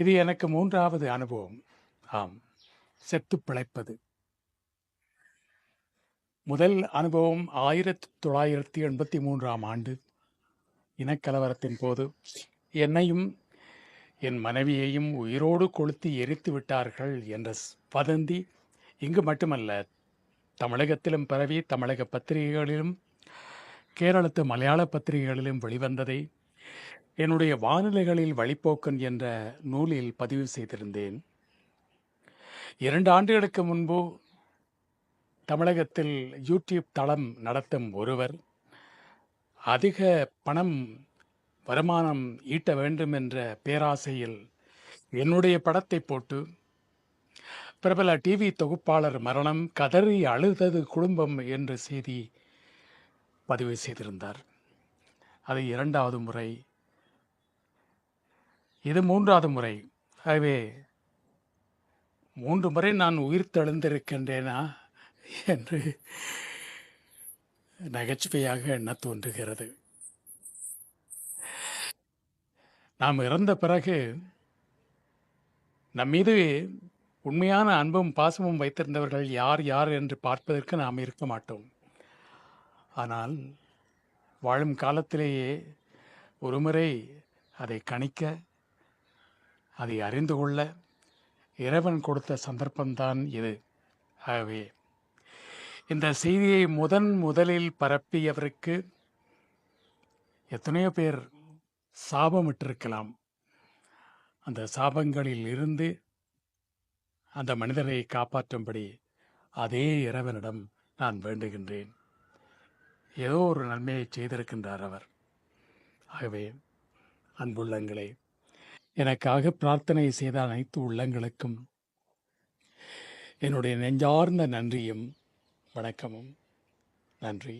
இது எனக்கு மூன்றாவது அனுபவம். ஆம். செத்து பிழைப்பது. முதல் அனுபவம் ஆயிரத்தி தொள்ளாயிரத்தி எண்பத்தி மூன்றாம் ஆண்டு. இனக்கலவரத்தின் போது என்னையும் என் மனைவியையும் உயிரோடு கொளுத்தி எரித்து விட்டார்கள் என்ற ஸ்- வதந்தி இங்கு மட்டுமல்ல தமிழகத்திலும் பரவி தமிழக பத்திரிகைகளிலும் கேரளத்து மலையாள பத்திரிகைகளிலும் வெளிவந்ததை என்னுடைய வானிலைகளில் வழிப்போக்கன் என்ற நூலில் பதிவு செய்திருந்தேன். இரண்டு ஆண்டுகளுக்கு முன்பு தமிழகத்தில் யூடியூப் தளம் நடத்தும் ஒருவர் அதிக பணம் வருமானம் ஈட்ட வேண்டும் என்ற பேராசையில் என்னுடைய படத்தை போட்டு பிரபல டிவி தொகுப்பாளர் மரணம் கதறி அழுதது குடும்பம் என்ற செய்தி பதிவு செய்திருந்தார். அது இரண்டாவது முறை. இது மூன்றாவது முறை. ஆகவே மூன்று முறை நான் உயிர் தெழுந்திருக்கின்றேனா என்று நகைச்சுவையாக எண்ண தோன்றுகிறது. நாம் இறந்த பிறகு நம் மீது உண்மையான அன்பும் பாசமும் வைத்திருந்தவர்கள் யார் யார் என்று பார்ப்பதற்கு நாம் இருக்க மாட்டோம். ஆனால் வாழும் காலத்திலேயே ஒருமுறை அதை கணிக்க அதை அறிந்து கொள்ள இறைவன் கொடுத்த சந்தர்ப்பம்தான் இது. ஆகவே இந்த செய்தியை முதன் முதலில் பரப்பியவருக்கு எத்தனையோ பேர் சாபமிட்டிருக்கலாம். அந்த சாபங்களில் இருந்து அந்த மனிதரை காப்பாற்றும்படி அதே இறைவனிடம் நான் வேண்டுகின்றேன். ஏதோ ஒரு நன்மையை செய்திருக்கின்றார் அவர். ஆகவே அன்புள்ளங்களே எனக்காக பிரார்த்தனை செய்த அனைத்து உள்ளங்களுக்கும் என்னுடைய நெஞ்சார்ந்த நன்றியும் வணக்கமும். நன்றி.